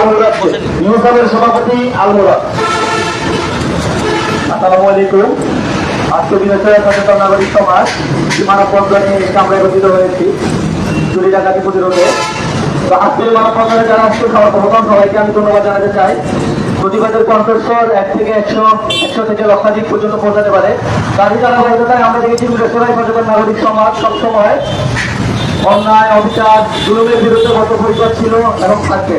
আল ইউসামের সভাপতি আল আসসালামু আলাইকুম। আজকে বিদেশের সচেতন নাগরিক সমাজ মানববন্ধনে আমরা একত্রিত হয়েছি। চুরি ডাকাতি প্রতিরোধে। তো আজকের মানববন্ধনে যারা আসছে সবার প্রথম সবাইকে আমি ধন্যবাদ জানাতে চাই। প্রতিবাদের কণ্ঠস্বর এক থেকে একশো একশো থেকে লক্ষাধিক পর্যন্ত পৌঁছাতে পারে। তারই তাই আমরা দেখেছি বিদেশেরাই সচেতন নাগরিক সমাজ সবসময় অন্যায়, অবিচার, জুলুমের বিরুদ্ধে কত পরিবার ছিল এবং থাকবে।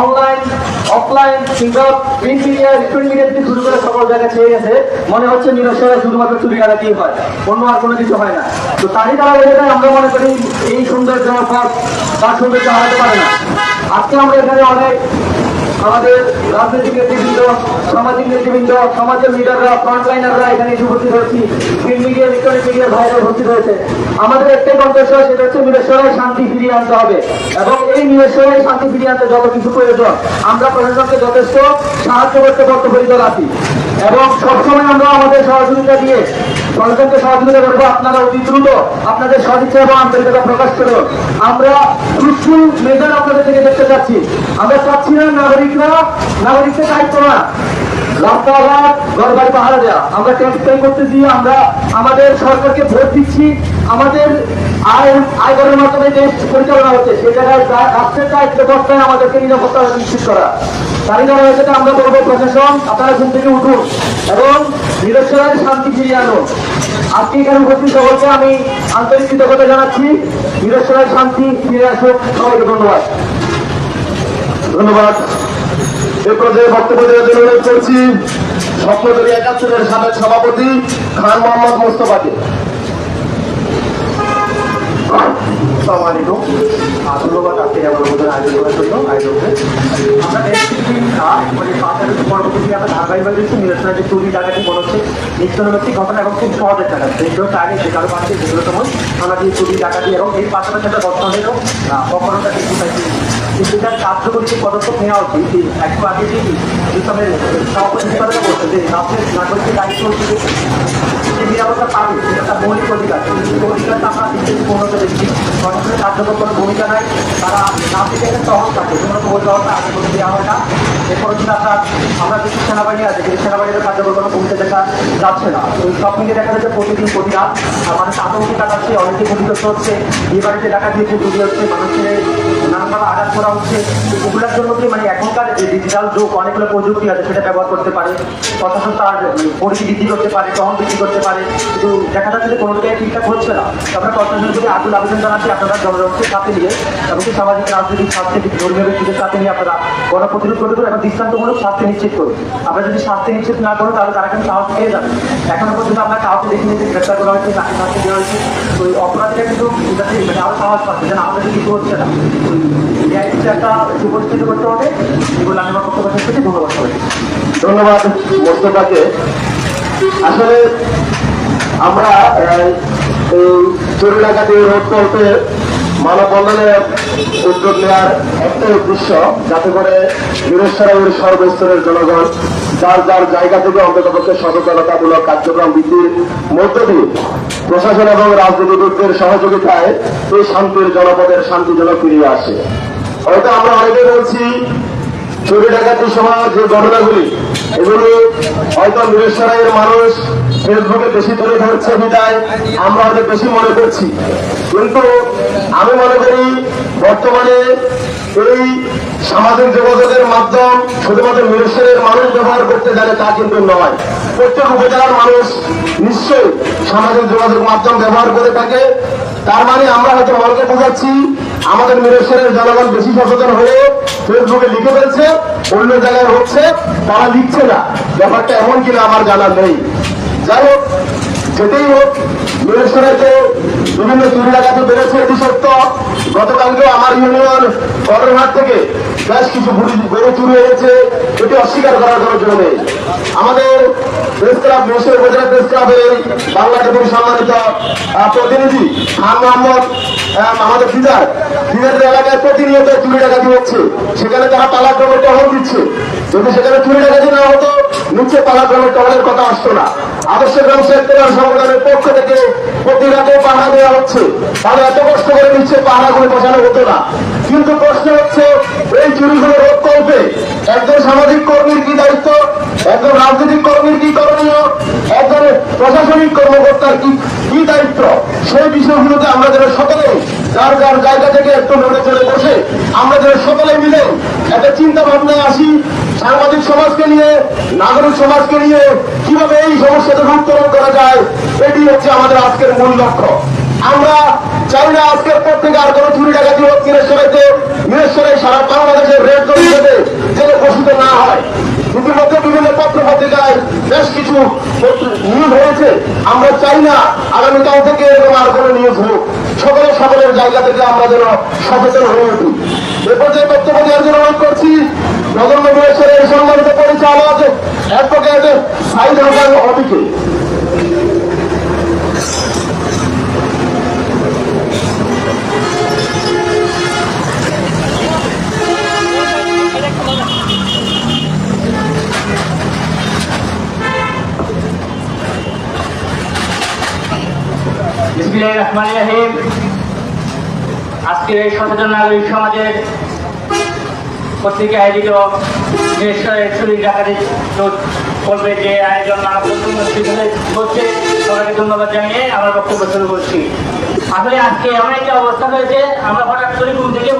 অনলাইন অফলাইন কিংবা প্রিন্ট মিডিয়া প্রিন্ট মিডিয়া থেকে শুরু করে সকল জায়গায় ছেয়ে গেছে, মনে হচ্ছে নিরসরায় শুধুমাত্র চুরি দিয়ে হয়। অন্য আর কোনো কিছু হয় না। তো তারই দ্বারা এটাই আমরা মনে করি এই সুন্দর পথ তার সৌন্দর্য হারাতে পারে না। আজকে আমরা এখানে অনেক আমাদের রাজনৈতিক নেতৃবৃন্দ সামাজিক নেতৃবৃন্দ, সমাজের লিডাররা ফ্রন্টলাইনাররা এখানে এসে উপস্থিত হয়েছি। প্রিন্ট মিডিয়া ইলেকট্রনিক মিডিয়ার ভাইরা উপস্থিত হয়েছে। আমাদের একটাই কণ্ঠস্বর সেটা হচ্ছে নিরেশ্বরায় শান্তি ফিরিয়ে আনতে হবে। এবং এই নিরেশ্বরায় শান্তি ফিরিয়ে আনতে যত কিছু প্রয়োজন, আমরা প্রশাসনকে যথেষ্ট সাহায্য করতে বদ্ধপরিকর আছি। এবং সবসময় আমরা আমাদের সহযোগিতা দিয়ে প্রশাসনকে সহযোগিতা করব আপনারা অতি দ্রুত আপনাদের সদিচ্ছা এবং আন্তরিকতা প্রকাশ করুন। আমরা কিছু মেজার আপনাদের থেকে দেখতে চাচ্ছি। আমরা চাচ্ছি না নাগরিকরা, নাগরিকদের দায়িত্ব না। রাস্তাঘাট পাহারা দেওয়া আমরা ট্যাক্স করতেছি? আমরা আমাদের সরকারকে ভোট দিচ্ছি। আমাদের আয় আয় মাধ্যমে দেশ পরিচালনা হচ্ছে। সে জায়গায় রাষ্ট্রের দায়িত্ব বস্তায় আমাদেরকে নিরাপত্তা নিশ্চিত করা। তারই আমরা বলব, প্রশাসন, আপনারা ঘুম থেকে উঠুন এবং নিরক্ষরায় শান্তি ফিরিয়ে আনুন। আজকে এখানে উপস্থিত সকলকে আমি আন্তরিক কৃতজ্ঞতা জানাচ্ছি। নিরক্ষরায় শান্তি ফিরে আসুক। সবাইকে ধন্যবাদ। ধন্যবাদ। এ দেওয়ার জন্য অনুরোধ করছি স্বপ্নদরী সভাপতি খান মোহাম্মদ মোস্তফাকে। আসসালামু আলাইকুম। ধন্যবাদ আজকে আমার মধ্যে আয়োজন করার জন্য, আয়োজকদের। আমরা মানে পাশের পরবর্তী আমরা ধারাবাহিকভাবে যে চুরি, ডাকাতি মনে হচ্ছে। নিত্যনৈমিত্তিক ঘটনা এবং খুব সহজ কাজ যেগুলো হচ্ছে আগে কারও পাশে সময় আমরা যে চুরি, ডাকাতি এবং এর পাশাপাশি একটা অপরতা কিন্তু কিন্তু তার কার্যকরী পদক্ষেপ নেওয়া উচিত। একটু আগে যে ইসলামের সভাপতি কথা বলছে যে রাষ্ট্রের নাগরিকের দায়িত্ব হচ্ছে যে নিরাপত্তা পাবে, সেটা তার মৌলিক অধিকার। অধিকারটা আমরা নিজেদের পূর্ণত দেখছি সরকারের কার্যকর কোনো ভূমিকা নাই। তারা না থেকে একটা সহজ থাকে কোনো ভোট দেওয়াটা আগে করে দেওয়া হয় না। এরপর হচ্ছে আপনার আমরা কিছু সেনাবাহিনী আছে, কিন্তু সেনাবাহিনীর কার্যকর কোনো ভূমিকা দেখা যাচ্ছে না। তো সব মিলিয়ে দেখা যাচ্ছে প্রতিদিন প্রতি রাত মানুষ আতঙ্কে কাটাচ্ছে, অনেকে ক্ষতিগ্রস্ত হচ্ছে, বিয়ে বাড়িতে দেখা দিয়েছে চুরি হচ্ছে, মানুষের নানানভাবে আঘাত করা হচ্ছে। এগুলোর জন্য কি মানে এখনকার যে ডিজিটাল যুগ, অনেকগুলো প্রযুক্তি আছে, সেটা ব্যবহার করতে পারে, প্রশাসন তার পরিধি বৃদ্ধি করতে পারে তহন বৃদ্ধি করতে পারে, কিন্তু দেখা যাচ্ছে যে কোনো জায়গায় ঠিকঠাক হচ্ছে না। আমরা প্রশাসনের প্রতি আকুল আবেদন জানাচ্ছি, আপনারা জনগণকে সাথে নিয়ে, এবং সামাজিক, রাজনৈতিক স্বাস্থ্য ধর্মীয় ব্যক্তিদের সাথে নিয়ে আপনারা গণপ্রতিরোধ করতে করুন এবং দৃষ্টান্তমূলক শাস্তি নিশ্চিত করুন আমরা যদি শাস্তি নিশ্চিত না করুন তাহলে তারা কিন্তু সাহস পেয়ে যাবে? এখনও পর্যন্ত আমরা কাউকে দেখিনি যে গ্রেপ্তার করা হয়েছে চাকরি শাস্তি দেওয়া হয়েছে। তো এই অপরাধীরা কিন্তু মানে আরও সাহস পাচ্ছে, যেন আমাদের কিছু হচ্ছে না। ধন্যবাদ মোস্তফাকে আসলে আমরা এই চুরি ডাকাতি রোধ করতে মানববন্ধনে উদ্যোগ নেওয়ার একটাই উদ্দেশ্য, যাতে করে বীরেশ্বরের সর্বস্তরের জনগণ যার যার জায়গা থেকে অন্ততপক্ষে সচেতনতামূলক কার্যক্রম বৃদ্ধির মধ্য দিয়ে প্রশাসন এবং রাজনীতিবিদদের সহযোগিতায় এই শান্তির জনপদের শান্তি যেন ফিরিয়ে আসে। হয়তো আমরা অনেকে বলছি, চুরি ডাকাতির সময় যে ঘটনাগুলি, এগুলি হয়তো মিরেশ্বরাইয়ের মানুষ ফেসবুকে বেশি তুলে ধরছে বিদায়, আমরা হয়তো বেশি মনে করছি। কিন্তু আমি মনে করি বর্তমানে এই সামাজিক যোগাযোগের মাধ্যম শুধুমাত্র মিরেশ্বরের মানুষ ব্যবহার করতে জানে তা কিন্তু নয়। প্রত্যেক উপজেলার মানুষ নিশ্চয়ই সামাজিক যোগাযোগ মাধ্যম ব্যবহার করে থাকে। তার মানে আমরা হয়তো মনকে বোঝাচ্ছি, আমাদের মিরেশ্বরের জনগণ বেশি সচেতন হয়ে ফেসবুকে লিখে ফেলছে, অন্য জায়গায় হচ্ছে, তারা লিখছে না। ব্যাপারটা এমন কিনা আমার জানা নেই। যাই হোক, যেতেই হোক মিরেশ্বরেতে বিভিন্ন চুরি ডাকাতি বেড়েছে, এটি সত্য। গতকালকে আমার ইউনিয়ন করহাট থেকে বেশ কিছু গুড়ি- চুরি হয়েছে, এটি অস্বীকার করার কোনো জন্য নেই। আমাদের প্রেস ক্লাব মিরেশ্বর উপজেলা প্রেস ক্লাবের বাংলা টিভির সম্মানিত প্রতিনিধি খান মোহাম্মদ আমাদের ফিজার ফিদারের এলাকায় প্রতিনিয়ত চুরি ডাকাতি হচ্ছে। সেখানে তারা পালাক্রমে টহল দিচ্ছে। যদি সেখানে চুরি ডাকাতি না হতো নিচে পালাক্রমে দলের কথা আসতো না। আদর্শ ব্যবসায়ী কল্যাণ সংগঠনের পক্ষ থেকে প্রতি রাতে পাহাড়া দেওয়া হচ্ছে। তাহলে এত কষ্ট করে নিচ্ছে নিচে করে বসানো হতো না। কিন্তু প্রশ্ন হচ্ছে, এই চুরিগুলো রোধ করবে একজন সামাজিক কর্মীর কি দায়িত্ব? একজন রাজনৈতিক কর্মীর কি করণীয়? একজন প্রশাসনিক কর্মকর্তার কি দায়িত্ব? সেই বিষয়গুলোতে আমরা যেন সকলে যার যার জায়গা থেকে একটু নড়ে চলে বসে আমরা যেন সকলে মিলে একটা চিন্তা ভাবনায় আসি সাংবাদিক সমাজকে নিয়ে, নাগরিক সমাজকে নিয়ে, কীভাবে এই সমস্যা থেকে উত্তরণ করা যায়, এটি হচ্ছে আমাদের আজকের মূল লক্ষ্য। আমরা চাই না আজকের পর থেকে আর কোনো চুরি ডাকাতি হোক মিরেশ্বরেতে মিরেশ্বরে সারা বাংলাদেশের রেড জোন হিসেবে যেন ঘোষিত না হয় ইতিমধ্যে বিভিন্ন পত্র পত্রিকায় বেশ কিছু নিউজ হয়েছে আমরা চাই না আগামীকাল থেকে এরকম আর কোনো নিউজ হোক সকলে সকলের জায়গা থেকে আমরা যেন সচেতন হয়ে উঠি। এ পর্যায়ে বক্তব্য দেওয়ার জন্য অনুরোধ করছি, নগর মিরেশ্বরের সম্মানিত পরিচালক অ্যাডভোকেট সাইদ হাসান অবিকে আজকের এই সচেতন নাগরিক সমাজের পত্রিকা আয়োজিত করবে যে আয়োজন করছে সবাইকে ধন্যবাদ জানিয়ে আমার বক্তব্য শুরু করছি। আসলে আজকে এমন একটা অবস্থা হয়েছে, আমরা হঠাৎ করে ঘুম থেকে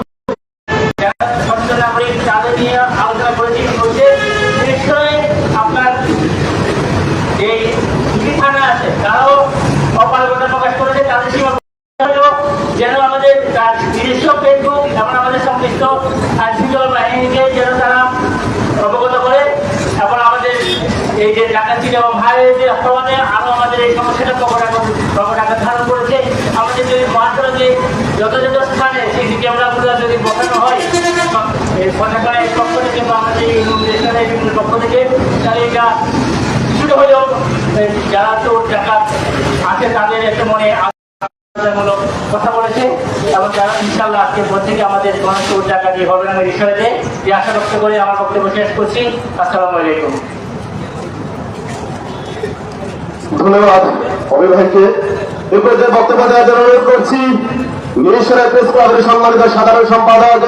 যারা সচেতন নাগরিক তাদের নিয়ে আলোচনা করেছি বলছে নিশ্চয়ই আপনার এই দুটি থানা আছে তারাও অপারগতা প্রকাশ করেছে তাদের সীমা হলেও যেন আমাদের তার নিজস্ব ফেসবুক এবং আমাদের সংশ্লিষ্ট আইন শৃঙ্খলা বাহিনীকে যেন তারা অবগত করে এবং আমাদের এই যে ডাকাতি এবং ভাইয়ের যে আক্রমণে আরও আমাদের এই সমস্যাটা প্রকট আকার- প্রকট আকার ধারণ করেছে আমাদের যদি যত স্থানে সিসি ক্যামেরাগুলো যদি বসানো হয় সরকারের পক্ষ থেকে বা আমাদের দেশের পক্ষ থেকে তাহলে এটা কিছুটা হলেও যারা চোর ডাকাত আছে, তাদের একটা মনে মূলক কথা বলেছে এবং যারা ইনশাল্লাহ আজকে পর থেকে আমাদের কোনো চোর ডাকাতি হবে আমি বিষয়তে এই আশা ব্যক্ত করে আমার বক্তব্য শেষ করছি। আসসালামু আলাইকুম। ধন্যবাদ। অমি ভাইকে এ পর্যায়ে বক্তব্য দেওয়ার জন্য অনুরোধ করছি প্রেস ক্লাবের সম্মানিত সাধারণ সম্পাদক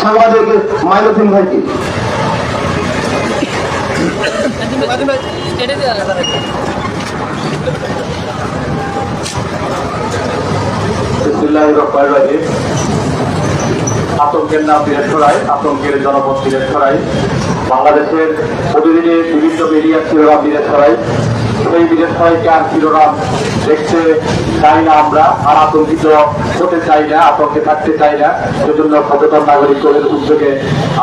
সাংবাদিক মাইনুদ্দিন ভাইকে আতঙ্কের নাম বীরেশ্বরাই আতঙ্কের জনপদ বীরেশ্বরাই বাংলাদেশের প্রতিদিনে বিভিন্ন মিডিয়া শিরোনাম বীরেশ্বরাই সেই বীরেশ্বরাইকে আর শিরোনাম দেখতে চাই না আমরা? আর আতঙ্কিত হতে চাই না, আতঙ্কে থাকতে চাই না। সেজন্য সচেতন নাগরিকদের উদ্যোগে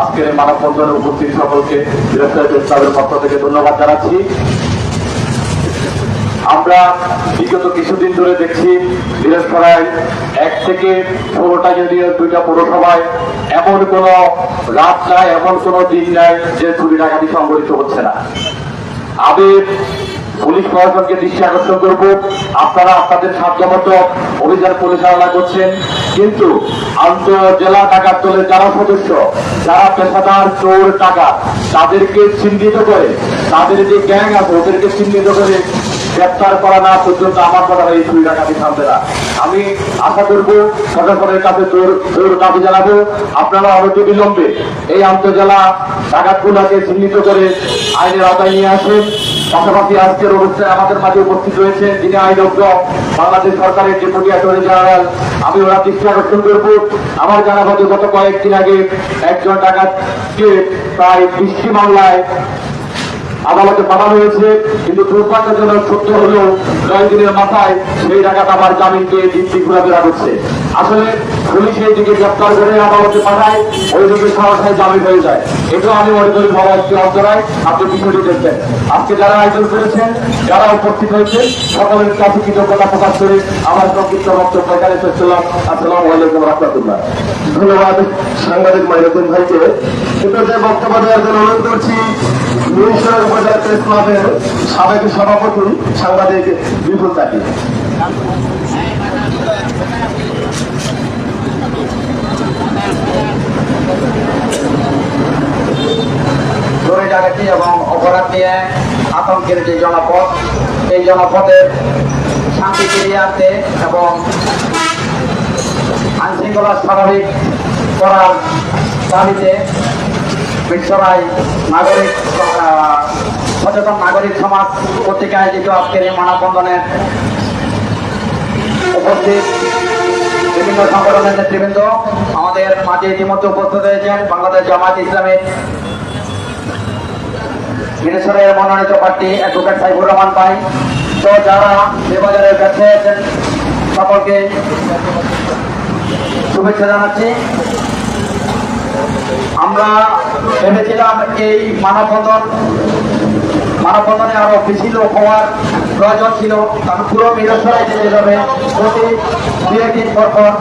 আজকের মানববন্ধনে উপস্থিত সকলকে বিদেশ ক্লাবের পক্ষ থেকে ধন্যবাদ জানাচ্ছি। আমরা বিগত কিছুদিন ধরে দেখছি বীরেশ্বরায় এক থেকে ষোলোটা যদিও দুইটা পৌরসভায় এমন কোন রাত নাই, এমন কোন দিন নাই যে চুরি ডাকাতি সংগঠিত হচ্ছে না। আমি পুলিশ প্রশাসনকে দৃষ্টি আকর্ষণ করব, আপনারা আপনাদের সাধ্যমতো অভিযান পরিচালনা করছেন, কিন্তু আন্তঃ জেলা ডাকাত দলের যারা সদস্য, যারা পেশাদার চোর টাকা তাদেরকে চিহ্নিত করে, তাদের যে গ্যাং আছে, ওদেরকে চিহ্নিত করে গ্রেপ্তার করা না পর্যন্ত আমার কথা এই চুরি ডাকাতি থামবে না। আমি আশা করব প্রশাসনের কাছে জোর জোর দাবি জানাব। আপনারা অনতি বিলম্বে এই আন্তজেলা ডাকাতগুলোকে চিহ্নিত করে আইনের আওতায় নিয়ে আসেন। পাশাপাশি আজকের অনুষ্ঠানে আমাদের মাঝে উপস্থিত রয়েছে যিনি আইনজ্ঞ বাংলাদেশ সরকারের ডেপুটি অ্যাটর্নি জেনারেল। আমি ওরা দৃষ্টি আকর্ষণ করব। আমার জানা মতে গত কয়েকদিন আগে একজন ডাকাতকে প্রায় বৃষ্টি মামলায় আদালতে পাঠানো হয়েছে, কিন্তু দুর্ভাগ্যজনক সত্য হলেও নয় দিনের মাথায় সেই ডাকাত আমার জামিনকে দিব্যি ঘোরাফেরা করছে। আসলে পুলিশ এইদিকে গ্রেপ্তার করে আদালতে পাঠায় ওইদিকে সরাসরি জামিন হয়ে যায়। এটাও আমি মনে করি বড় একটি অন্তরায়, আপনি বিষয়টি দেখবেন। আজকে যারা আয়োজন করেছেন, যারা উপস্থিত হয়েছে, সকলের কাছে কৃতজ্ঞতা প্রকাশ করে আমার সংক্ষিপ্ত বক্তব্য এখানে করলাম। আসসালামু আলাইকুম রহমতুল্লাহ। ধন্যবাদ সাংবাদিক মাইনুদ্দিন ভাইকে। এটা যে বক্তব্য দেওয়ার জন্য অনুরোধ করছি মিনিস্টার উপজেলা সাবেক সভাপতি সাংবাদিক বিপুল তাকি এবং অপরাধ নিয়ে আতঙ্কের যে জনপদ, এই জনপদের শান্তি ফিরিয়ে আনতে এবং আইনশৃঙ্খলা স্বাভাবিক করার দাবিতে বিশ্বরায় নাগরিক সচেতন নাগরিক সমাজ কর্তৃক আয়োজিত আজকের এই মানববন্ধনের উপস্থিত বিভিন্ন সংগঠনের নেতৃবৃন্দ, আমাদের মাঝে ইতিমধ্যে উপস্থিত হয়েছেন বাংলাদেশ জামাত ইসলামের মিনেশ্বরের মনোনীত প্রার্থী অ্যাডভোকেট সাইফুর রহমান ভাই। তো যারা দেবাজারের কাছে আছেন, সকলকে শুভেচ্ছা জানাচ্ছি। আমরা ভেবেছিলাম এই মানববন্ধন, মানববন্ধনে আরও বেশি লোক হওয়ার প্রয়োজন ছিল। কারণ পুরো মিরসরাই যেতে যাবে প্রতি দু একদিন পরপর পর।